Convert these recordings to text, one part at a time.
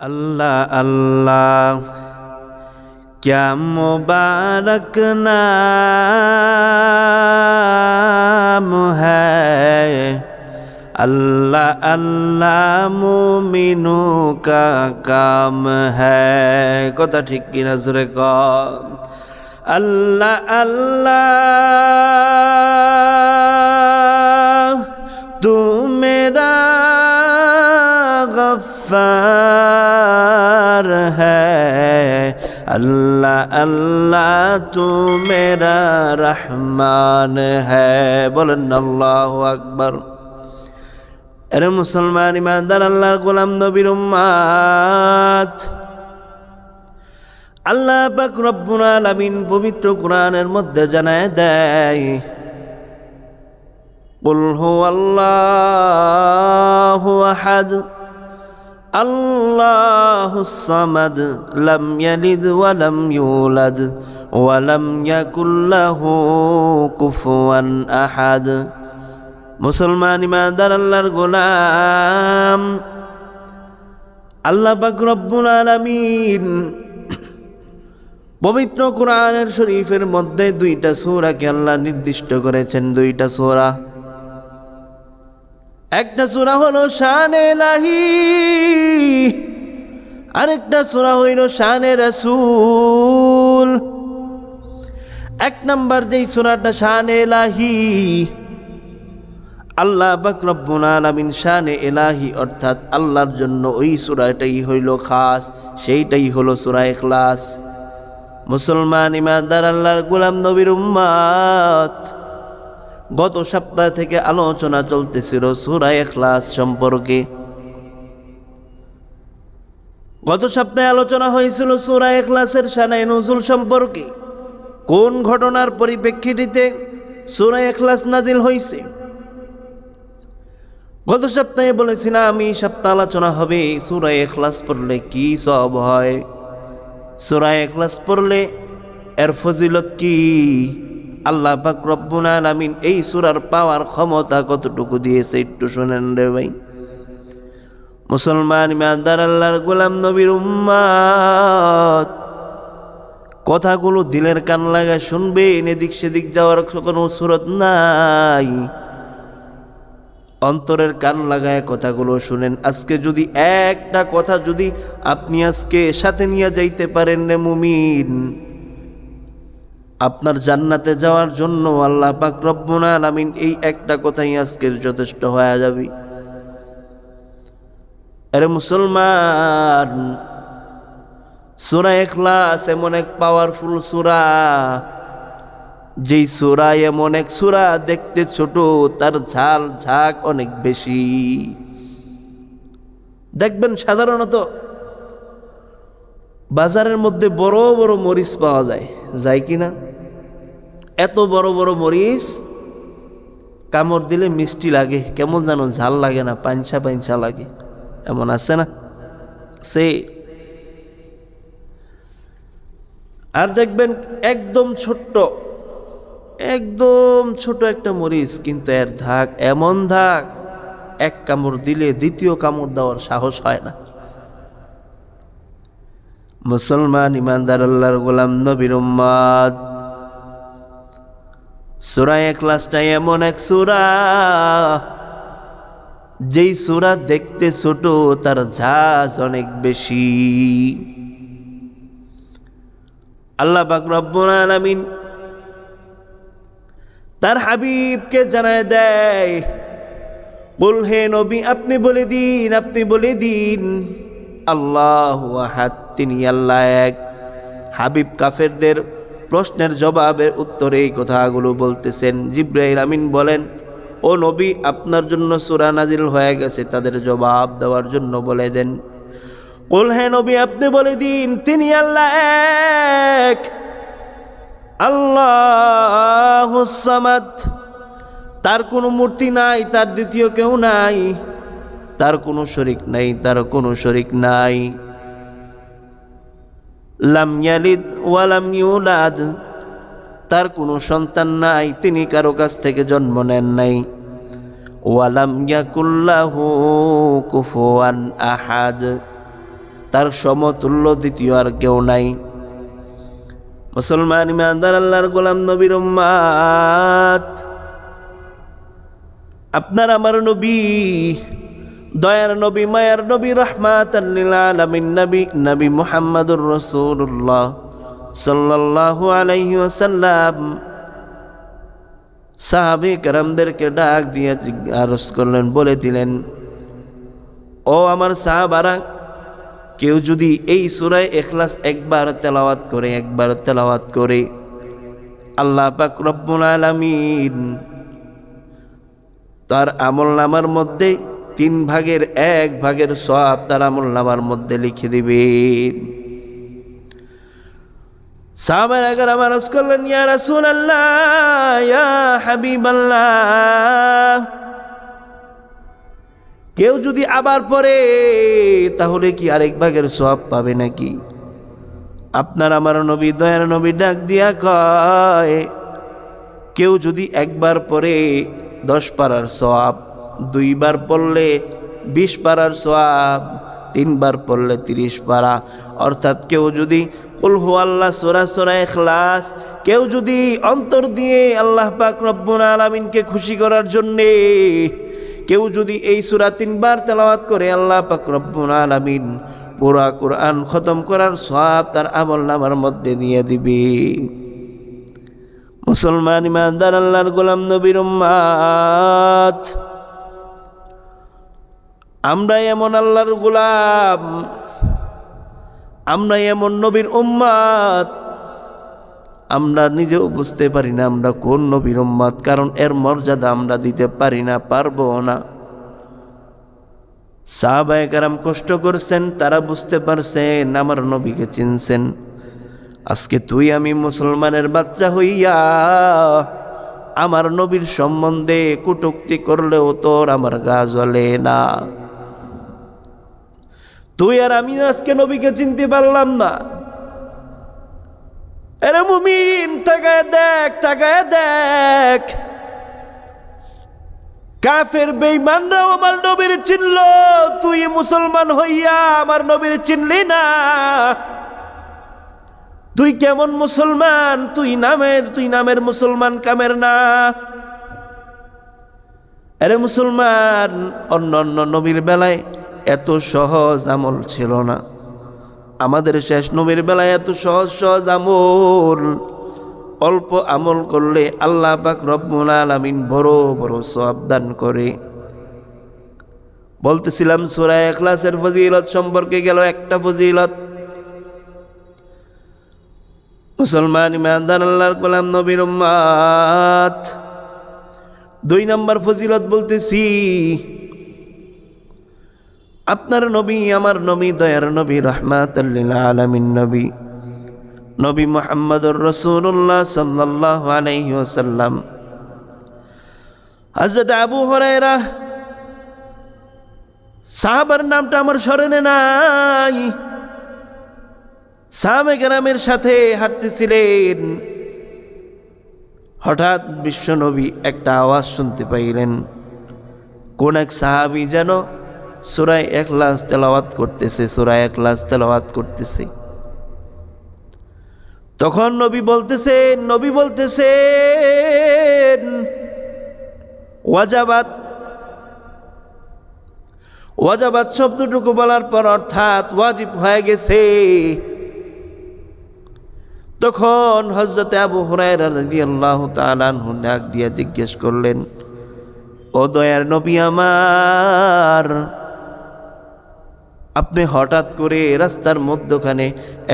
আল্লাহ আল্লাহ, ক্যা মুবারক নাম হ্যায়? আল্লাহ আল্লাহ, মুমিনু কা কাম হ্যায়। কথা ঠিক কি জোরে ক আল্লাহ আল্লাহ তুমেরা গফার اللہ اللہ تو میرا رحمان ہے بولن اللہ اکبر ارے مسلمان ایماندار اللہ غلام نبیر امات আল্লাহ পাক রব্বুল আলামিন পবিত্র কোরআনের মধ্যে জানায় দেয় قل هو الله احد الله الصمد لم يلد ولم يولد ولم يكن له كفوا احد মুসলমান ইমানদার আল্লাহর গোলাম আল্লাহ পাক রব্বুল আলামিন পবিত্র কোরআনের শরীফের মধ্যে দুইটা সূরাকে আল্লাহ নির্দিষ্ট করেছেন দুইটা সূরা একটা সূরা হলো শানে লাহি, আরেকটা সূরা হইল শানে রাসূল। এক নম্বর যেই সুরাটা শানে লাহি, আল্লাহ পাক রব্বুল আলামিন শানে এলাহি, অর্থাৎ আল্লাহর জন্য ওই সুরাটাই হইল খাস, সেইটাই হলো সূরা ইখলাস। মুসলমান ইমানদার, আল্লাহর গোলাম নবীর উম্মাত। গত সপ্তাহ থেকে আলোচনা চলতেছিল সূরা এখলাস সম্পর্কে। গত সপ্তাহে আলোচনা হয়েছিল সূরা এখলাসের শানায় নজুল সম্পর্কে। কোন ঘটনার পরিপ্রেক্ষিতে সূরা এখলাস নাজিল হয়েছে গত সপ্তাহে বলেছিলাম, আমি সপ্তাহ আলোচনা হবে সূরা এখলাস পড়লে কি সব হয়? সূরা এখলাস পড়লে এর ফজিলত কি? আল্লাহ পাক রব্বুল আলামিন এই সূরার পাওয়ার ক্ষমতা কতটুকু দিয়েছে একটু শুনেন রে ভাই। মুসলমান ইমানদার, আল্লাহর গোলাম নবীর উম্মাত কথাগুলো দিলের কান লাগা শুনবে এদিক সেদিক যাওয়ার কোনো সুরত নাই। অন্তরের কান লাগায় কথাগুলো শুনেন। আজকে যদি একটা কথা যদি আপনি আজকে সাথে নিয়ে যাইতে পারেন রে মুমিন। আপনার জান্নাতে যাওয়ার জন্য আল্লাহ পাক রব্বুল আলামিন এই একটা কথাই আজকের যথেষ্ট হয়ে যাবে। আরে মুসলমান, সূরা ইখলাস এমন এক পাওয়ারফুল সূরা। যেই সূরা এমন এক সূরা দেখতে ছোট, তার ঝাল ঝাঁক অনেক বেশি। দেখবেন সাধারণত বাজারের মধ্যে বড় বড় মরিচ পাওয়া যায়। যায় কি না এত বড় বড় মরিচ, কামড় দিলে মিষ্টি লাগে, কেমন যেন ঝাল লাগে না পাঞ্চা পাঞ্চা লাগে, এমন আছে না? সে আর দেখবেন একদম ছোট্ট, একদম ছোট একটা মরিচ, কিন্তু এর ধাক এমন ধাক, এক কামড় দিলে দ্বিতীয় কামড় দেওয়ার সাহস হয় না। মুসলমান ইমানদার আল্লাহর গোলাম নবীর উম্মাদ সুরা ক্লাসটা এমন এক সুরা, যেই সুরা দেখতে ছোট, তার ঝাঁজ অনেক বেশি। আল্লাহ পাক রব্বুল আলামিন তার হাবিবকে জানায় দেয় বল হে নবী, আপনি বলে দিন, আপনি বলে দিন, আল্লাহ আহাদ। তিনি আল্লাহ এক হাবিব কাফেরদের প্রশ্নের জবাবের উত্তরে এই কথাগুলো বলতেছেন। জিব্রাইল আমিন বলেন, ও নবী, আপনার জন্য সুরা নাজিল হয়ে গেছে, তাদের জবাব দেওয়ার জন্য বলে দেন। বল হ্যাঁ নবী, আপনি বলে দিন, তিনি আল্লাহ এক। আল্লাহ তার কোনো মূর্তি নাই, তার দ্বিতীয় কেউ নাই। তার কোনো শরিক নাই, তার কোনো শরিক নাই। লাম ইয়ালিদ ওয়ালাম ইউলাদ। তার কোনো সন্তান নাই, তিনি কারও কাছ থেকে জন্ম নেন নাই। ওয়ালাম ইয়াকুল্লাহু কুফুয়ান আহাদ। তার সমতুল্য দ্বিতীয় আর কেউ নাই। মুসলমান ইমানদার, আল্লাহর গোলাম নবীর উম্মাত আপনার আমার নবী দয়ার নবী, মায়ার নবী রহমাত নবী নবী মুহাম্মদুর রসুল্লাহ সাল্লাল্লাহু আলাইহি ওয়াসাল্লাম। সাহাবি কারামদেরকে ডাক দিয়ে আরস করলেন, বলে দিলেন, ও আমার সাহাবারা, কেউ যদি এই সুরায় এখলাস একবার তেলাওয়াত করে, একবার তেলাওয়াত করে, আল্লাহ পাক রব্বুল আলামিন তার আমল নামার মধ্যে তিন ভাগের এক ভাগের সব তার আমল নামার মধ্যে লিখে আগার আমার হাবিব আল্লাহ কেউ যদি আবার পরে তাহলে কি আরেক ভাগের সব পাবে নাকি? আপনার আমার নবী দয়ার নবী ডাক দিয়া কয়, কেউ যদি একবার পরে দশ পারার সব দুইবার পড়লে বিশ পারার সব তিনবার পড়লে তিরিশ পারা। অর্থাৎ কেউ যদি কুলহু আল্লাহ সোরা সোরা এখলাস কেউ যদি অন্তর দিয়ে আল্লাহ পাক রব্বুল আলমিনকে খুশি করার জন্যে, কেউ যদি এই সুরা তিনবার তেলাওয়াত করে আল্লাহ পাক রব্বুল আলমিন পুরা কোরআন খতম করার সব তার আমল নামার মধ্যে দিয়ে দিবে। মুসলমান ইমানদার, আল্লাহর গোলাম নবীর উম্মাত আমরা এমন আল্লাহর গোলাম আমরা এমন নবীর উম্মাদ। আমরা নিজেও বুঝতে পারি না আমরা কোন নবীর উম্মাদ, কারণ এর মর্যাদা আমরা দিতে পারি না, পারব না। সাহাবায়ে কারাম কষ্ট করছেন, তারা বুঝতে পারছেন, আমার নবীকে চিনছেন। আজকে তুই আমি মুসলমানের বাচ্চা হইয়া আমার নবীর সম্বন্ধে কুটুক্তি করলেও তোর আমার গা জ্বলে না। তুই আর আমি আজকে নবীকে চিনতে পারলাম না। এরে মুমিন, তাকায় দেখ তাকায় দেখ। কাফের বেইমানরাও আমার নবীর চিনল, তুই মুসলমান হইয়া আমার নবীর চিনলি না। তুই কেমন মুসলমান? তুই নামের তুই নামের মুসলমান কামের না। আরে মুসলমান, অন্য অন্য নবীর বেলায় এত সহজ আমল ছিল না। আমাদের শেষ নবীর বেলায় এত সহজ সহজ আমল। অল্প আমল করলে আল্লাহ পাক রব্বুল আলামিন বড় বড় সব দান করে। বলতেছিলাম, সুরা এখলাসের ফজিলত সম্পর্কে গেল একটা ফজিলত। মুসলমান ইমানদার, আল্লাহর গোলাম, নবীর দুই নম্বর ফজিলত বলতেছি আপনার নবী, আমার নবী, দয়ার নবী রহমাত আলমিন নবী। নবী মোহাম্মদুর রসুল্লাহ সাল্লাহ আলাইহি ওসাল্লাম হজরত আবু হরাইরা সাহাবার নামটা আমার স্মরণে নাই। সাহাবে গ্রামের সাথে হাঁটতেছিলেন। হঠাৎ বিশ্বনবী একটা আওয়াজ শুনতে পাইলেন। কোন এক সাহাবি যেন সুরায় এক লাশ তেলাওয়াত করতেছে, সুরায় এক লাশ তেলাওয়াত করতেছে। তখন নবী বলতেছেন নবী বলতেছেন, ওয়াজাবাত ওয়াজাবাত শব্দটুকু বলার পর অর্থাৎ ওয়াজিব হয়ে গেছে। তখন হজরতে আবু ডাক দিয়া জিজ্ঞেস করলেন, ও দয়ার নবী আমার আপনি হঠাৎ করে রাস্তার মধ্যখানে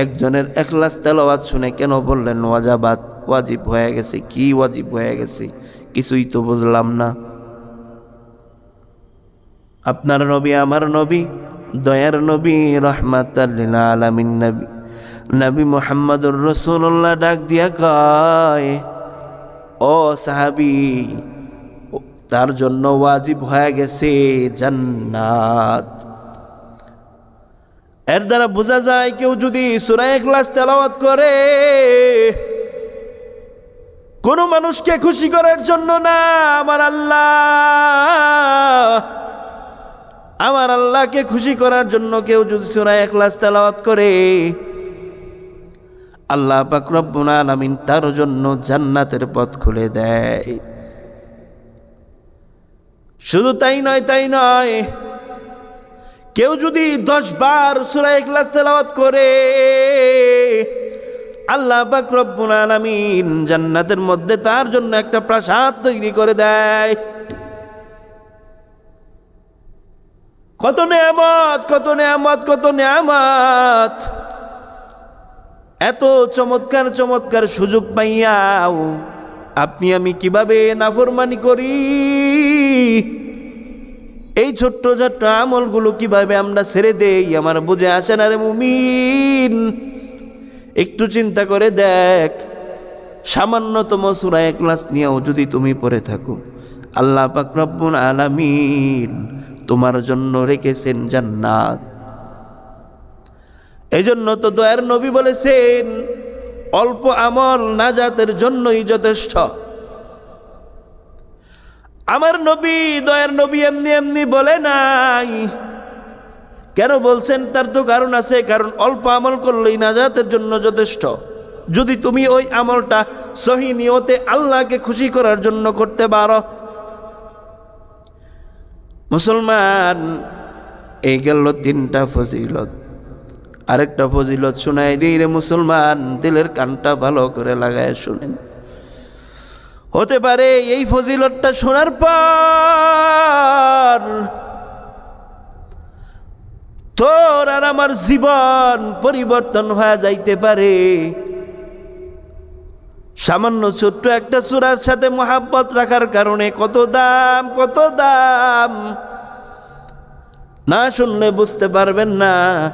একজনের একলাস তেলাওয়াত শুনে কেন বললেন ওয়াজাবাদ ওয়াজিব হয়ে গেছে, কি ওয়াজিব হয়ে গেছে? কিছুই তো বুঝলাম না। আপনার নবী আমার নবী, দয়ার নবী রহমাত আলামিন নবী। নবী মোহাম্মদুর রসুল্লাহ ডাক দিয়া কয়, ও সাহাবি, তার জন্য ওয়াজিব হয়ে গেছে জান্নাত। এর দ্বারা বোঝা যায় কেউ যদি সুরায় ক্লাস তেলাওয়াত করে, কোনো মানুষকে খুশি করার জন্য না, আমার আল্লাহ, আমার আল্লাহকে খুশি করার জন্য কেউ যদি সুরা ক্লাস তেলাওয়াত করে, আল্লাহ পাক রব্বুল আলামিন তার জন্য জান্নাতের পথ খুলে দেয়। শুধু তাই নয় তাই নয় কেউ যদি দশ বার সুরা এখলাস তেলাওয়াত করে, আল্লাহ পাক আলামিন জান্নাতের মধ্যে তার জন্য একটা প্রাসাদ তৈরি করে দেয়। কত নেয়ামত কত নেয়ামত কত নেয়ামত। এত চমৎকার চমৎকার সুযোগ পাইয়াও আপনি আমি কীভাবে নাফরমানি করি? এই ছোট্ট ছোট্ট আমলগুলো কীভাবে আমরা ছেড়ে দেই আমার বুঝে আসে না রে মুমিন? একটু চিন্তা করে দেখ। সামান্যতম সুরা এক ক্লাস নিয়েও যদি তুমি পড়ে থাকো, আল্লাহ পাক রব্বুল আলামিন তোমার জন্য রেখেছেন জান্নাত। এই জন্য তো দয়ার নবী বলেছেন, অল্প আমল নাজাতের জন্যই যথেষ্ট। আমার নবী, দয়ার নবী এমনি এমনি বলে নাই। কেন বলছেন? তার তো কারণ আছে, কারণ অল্প আমল করলেই নাজাতের জন্য যথেষ্ট। যদি তুমি ওই আমলটা সহি নিয়তে আল্লাহকে খুশি করার জন্য করতে পারো। মুসলমান, এই গেল তিনটা ফজিলত। আরেকটা ফজিলত শোনাই দিই রে মুসলমান, দিলের কানটা ভালো করে লাগায় শুনেন। হতে পারে এই ফজিলতটা শোনার পর তোর আর আমার জীবন পরিবর্তন হয়ে যাইতে পারে। সামান্য ছোট্ট একটা চূড়ার সাথে মহাব্বত রাখার কারণে কত দাম কত দাম। না শুনলে বুঝতে পারবেন না।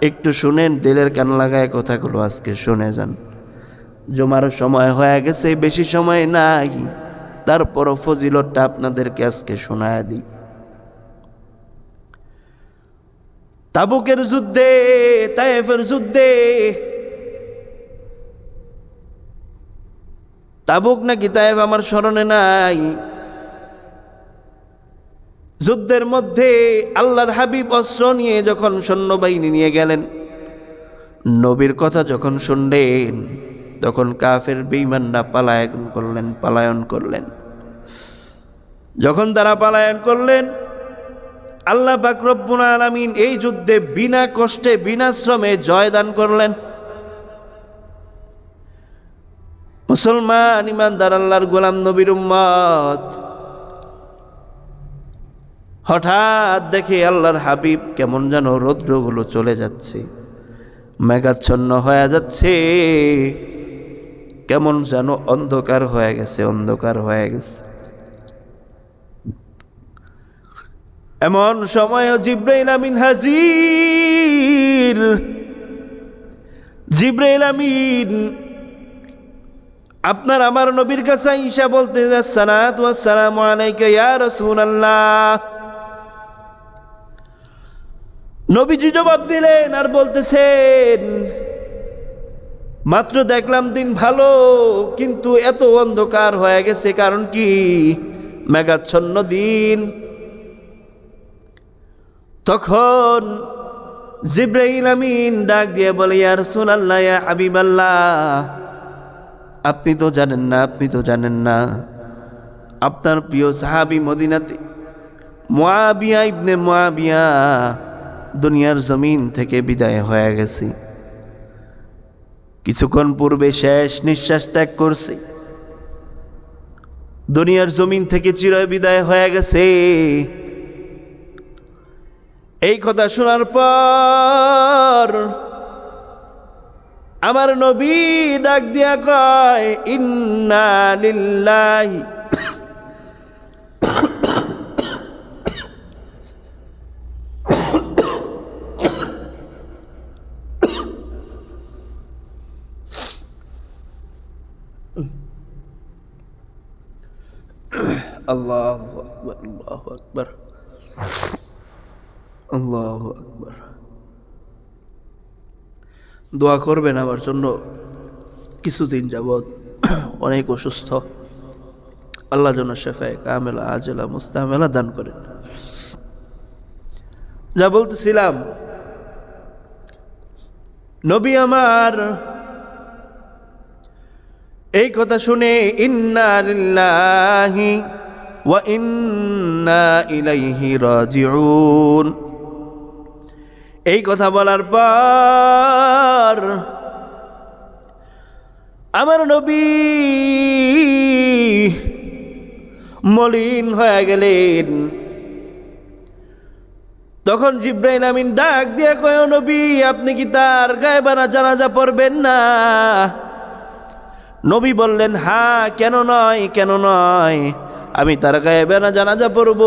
একটু শুনেন, দিলের কান লাগায় কথাগুলো আজকে শুনে যান। জমার সময় হয়ে গেছে, বেশি সময় নাই। তারপরও ফজিলতটা আপনাদেরকে আজকে শোনায় দিই। তাবুকের যুদ্ধে, তায়েফের যুদ্ধে, তাবুক নাকি তায়েফ আমার স্মরণে নাই। যুদ্ধের মধ্যে আল্লাহর হাবিব অস্ত্র নিয়ে যখন সৈন্যবাহিনী নিয়ে গেলেন, নবীর কথা যখন শুনলেন তখন কাফের বেইমানরা পালায়ন করলেন পালায়ন করলেন। যখন তারা পালায়ন করলেন, আল্লাহ বাকরব্বুল আলমিন এই যুদ্ধে বিনা কষ্টে, বিনা শ্রমে জয়দান করলেন। মুসলমান ইমানদার আল্লাহর গোলাম নবীর উম্মত। হঠাৎ দেখে আল্লাহর হাবিব কেমন যেন রৌদ্রগুলো চলে যাচ্ছে, মেঘাচ্ছন্ন হয়ে যাচ্ছে। কেমন যেন অন্ধকার হয়ে গেছে, অন্ধকার হয়ে গেছে। এমন সময় জিব্রাইল আমিন হাজির। জিব্রাইল আমিন, আপনার আমার নবীর কাছে ঈশা বলতে সালাত সালাম আলাইকা ইয়া রাসূলুল্লাহ। নবীজি জবাব দিলেন আর বলতেছেন মাত্র দেখলাম দিন ভালো, কিন্তু এত অন্ধকার হয়ে গেছে, কারণ কি? মেঘাচ্ছন্ন দিন। তখন জিব্রাহিল আমিন ডাক দিয়ে বলে ইয়ার সোনাল্লাহ ইয়া হাবিবাল্লাহ, আপনি তো জানেন না, আপনি তো জানেন না, আপনার প্রিয় সাহাবি মদিনাতে মোয়াবিয়া ইবনে মোয়াবিয়া দুনিয়ার জমিন থেকে বিদায় হয়ে গেছে। কিছুক্ষণ পূর্বে শেষ নিঃশ্বাস ত্যাগ করছে। দুনিয়ার জমিন থেকে চিরয় বিদায় হয়ে গেছে। এই কথা শোনার পর আমার নবী ডাক দিয়া কয়, ইন্না লিল্লাহি আল্লাহ আকবর আল্লাহ আকবর আল্লাহ আকবর দোয়া করবেন আমার জন্য। কিছুদিন যাবৎ অনেক অসুস্থ। আল্লাহ যেন শেফায় কামেলা, আজেলা, মুস্তামেলা দান করেন। যা বলতেছিলাম, নবী আমার, এই কথা শুনে, ইন্না লিল্লাহি ইন্না এই কথা বলার পর আমার নবী মলিন হয়ে গেলেন। তখন জিব্রাইল আমিন ডাক দিয়ে কয় নবী, আপনি কি তার গায়ে গায়েবানা জানাজা পড়বেন না? নবী বললেন হ্যাঁ কেন নয় কেন নয়? আমি তার গায়েবানা জানাজা পড়ব।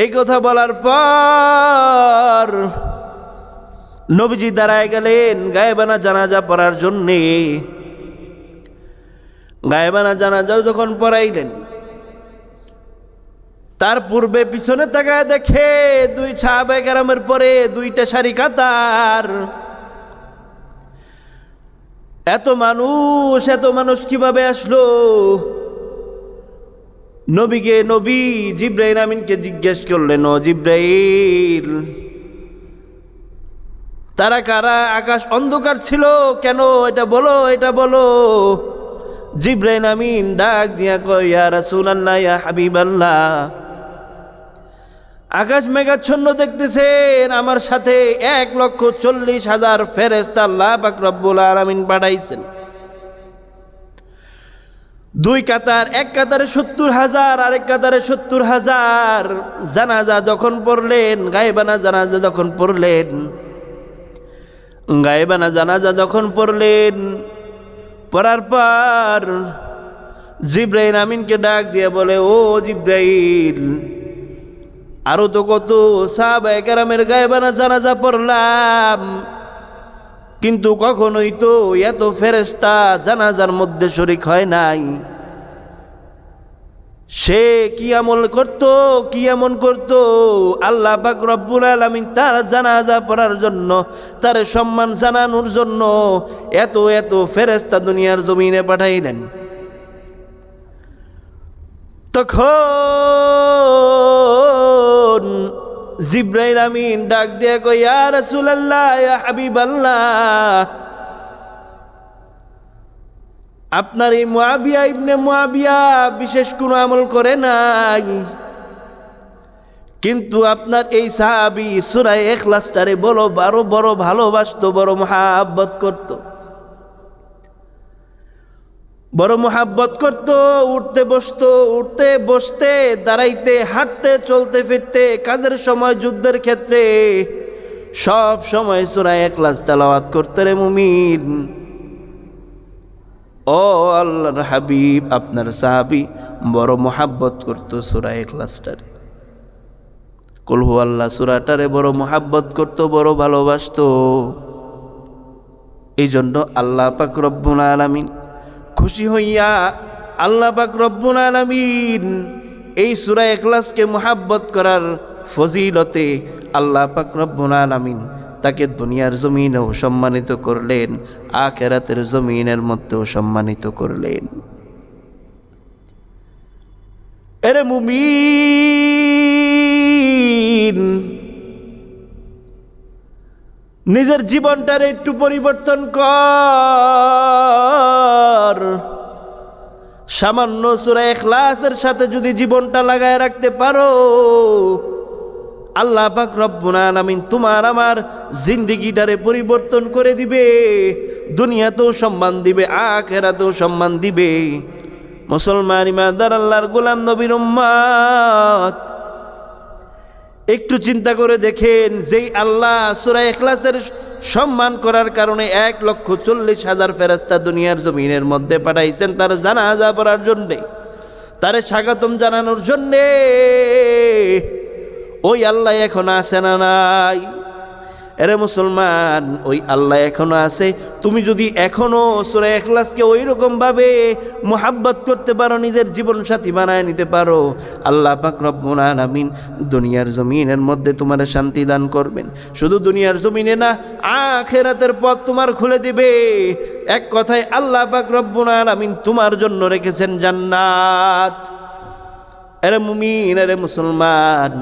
এই কথা বলার পর নবীজি দাঁড়ায় গেলেন গায়েবানা জানাজা পড়ার জন্যে। গায়েবানা জানাজা যখন পড়াইলেন, তার পূর্বে পিছনে তাকায় দেখে দুই ছাবে গ্রামের পরে দুইটা সারি কাতার। এত মানুষ এত মানুষ কীভাবে আসলো? নবীকে নবী জিব্রাইল আমিনকে জিজ্ঞেস করলেন ও জিব্রাইল, তারা কারা? আকাশ অন্ধকার ছিল কেন? এটা বলো এটা বলো। জিব্রাইল আমিন ডাক দিয়া কয়, ইয়া রাসূলুল্লাহ, ইয়া হাবিবাল্লাহ, আকাশ মেঘাচ্ছন্ন দেখতেছেন, আমার সাথে এক লক্ষ চল্লিশ হাজার ফেরেস্তা আল্লাহ পাক রব্বুল আলামিন পাঠাইছেন। দুই কাতার, এক কাতারে সত্তর হাজার, আরেক কাতারে সত্তর হাজার। জানাজা যখন পড়লেন, গায়েবানা জানাজা যখন পড়লেন, গায়েবানা জানাজা যখন পড়লেন, পড়ার পর জিব্রাইল আমিনকে ডাক দিয়ে বলে, ও জিব্রাইল, আরও তো কত সাহাবায়ে কেরামের গায়েবানা জানাজা পড়লাম। কিন্তু কখনোই তো এত ফেরেস্তা জানাজার মধ্যে শরিক হয় নাই। সে কি আমল করত, কি এমন করত? আল্লাহ পাক রব্বুল আলামিন তার জানাজা পড়ার জন্য, তার সম্মান জানানোর জন্য এত এত ফেরেস্তা দুনিয়ার জমিনে পাঠাইলেন। তখন জিব্রাইল আমিন ডাক দিয়ে কই রাসূলুল্লাহ, ইয়া হাবিবাল্লাহ আপনার এই মুয়াবিয়া ইবনে মুয়াবিয়া বিশেষ কোনো আমল করে নাই। কিন্তু আপনার এই সাহাবি সুরায় এখলাসটারে বলো বড় বড় ভালোবাসতো, বড় মহাব্বত করত। বড় মহাব্বত করত, উঠতে বসতো, উঠতে বসতে, দাঁড়াইতে, হাঁটতে, চলতে ফিরতে, কাজের সময়, যুদ্ধের ক্ষেত্রে সব সময় সুরায় এখলাস তেলাওয়াত করতে রে মুমিন। ও আল্লাহর হাবিব, আপনার সাহাবি বড় মোহাব্বত করতো সুরা এখলাসটারে কলহু আল্লাহ সুরাটারে বড় মোহাব্বত করতো, বড় ভালোবাসতো। এই জন্য আল্লাহ পাক রব্বুল আলামিন খুশি হইয়া আল্লাহ পাক রব্বুল আলামিন এই সুরা এখলাসকে মোহাব্বত করার ফজিলতে আল্লাহ পাক রব্বুল আলামিন তাকে দুনিয়ার জমিনেও সম্মানিত করলেন, আখেরাতের জমিনের মধ্যেও সম্মানিত করলেন। এরে মুমিন! নিজের জীবনটার একটু পরিবর্তন কর। সামান্য সুরা এখলাসের সাথে যদি জীবনটা লাগায় রাখতে পারো আল্লাহ পাক রব্বুল আলামিন তোমার আমার জিন্দিগিটারে পরিবর্তন করে দিবে, দুনিয়াতেও সম্মান দিবে, আখেরাতেও সম্মান দিবে। মুসলমান ইমানদার, আল্লাহর গোলাম নবীর উম্মত। একটু চিন্তা করে দেখেন, যেই আল্লাহ সুরা এখলাসের সম্মান করার কারণে এক লক্ষ চল্লিশ হাজার ফেরাস্তা দুনিয়ার জমিনের মধ্যে পাঠাইছেন, তার জানাজা পড়ার জন্যে। তারে স্বাগতম জানানোর জন্যে। ওই আল্লাহ এখন আছে না নাই? এরে মুসলমান, ওই আল্লাহ এখনও আছে। তুমি যদি এখনও সুরা এখলাসকে ওই রকমভাবে মোহাব্বত করতে পারো, নিজের জীবন সাথী বানায় নিতে পারো, আল্লাহ পাক রব্বুল আলামিন দুনিয়ার জমিনের মধ্যে তোমার শান্তি দান করবেন। শুধু দুনিয়ার জমিনে না, আখেরাতের পথ তোমার খুলে দিবে। এক কথায় আল্লাহ পাক রব্বুল আলামিন তোমার জন্য রেখেছেন জান্নাত। এরে মুমিন, এরে মুসলমান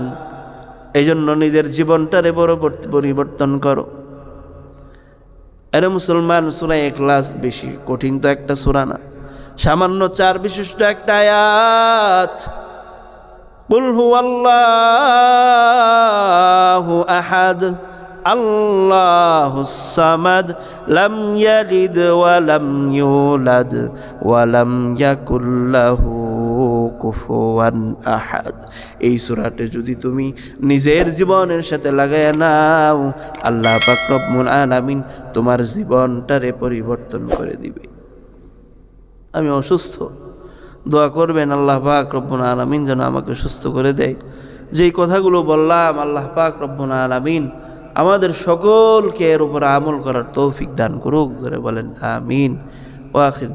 এই জন্য নিজের জীবনটারে বড় পরিবর্তন করো। আরে মুসলমান, সুরা এখলাস বেশি, কঠিন তো একটা সুরা না। সামান্য চার বিশিষ্ট একটা আয়াত। কুল হু আহাদ আল্লাহ সামাদ, লাম ইয়ালিদ ওয়া লাম ইউলাদ, ওয়া লাম কুফুয়ান আহাদ। এই সূরাতে যদি তুমি নিজের জীবনের সাথে লাগায় নাও, আল্লাহ পাক আলামিন তোমার জীবনটারে পরিবর্তন করে দিবে। আমি অসুস্থ। দোয়া করবেন আল্লাহ পাক রব্বুল আলামিন যেন আমাকে সুস্থ করে দেয়। যেই কথাগুলো বললাম, আল্লাহ পাক রব্বুল আলামিন আমাদের সকলকে এর উপর আমল করার তৌফিক দান করুক। ধরে বলেন, আমিন। ওয়াখির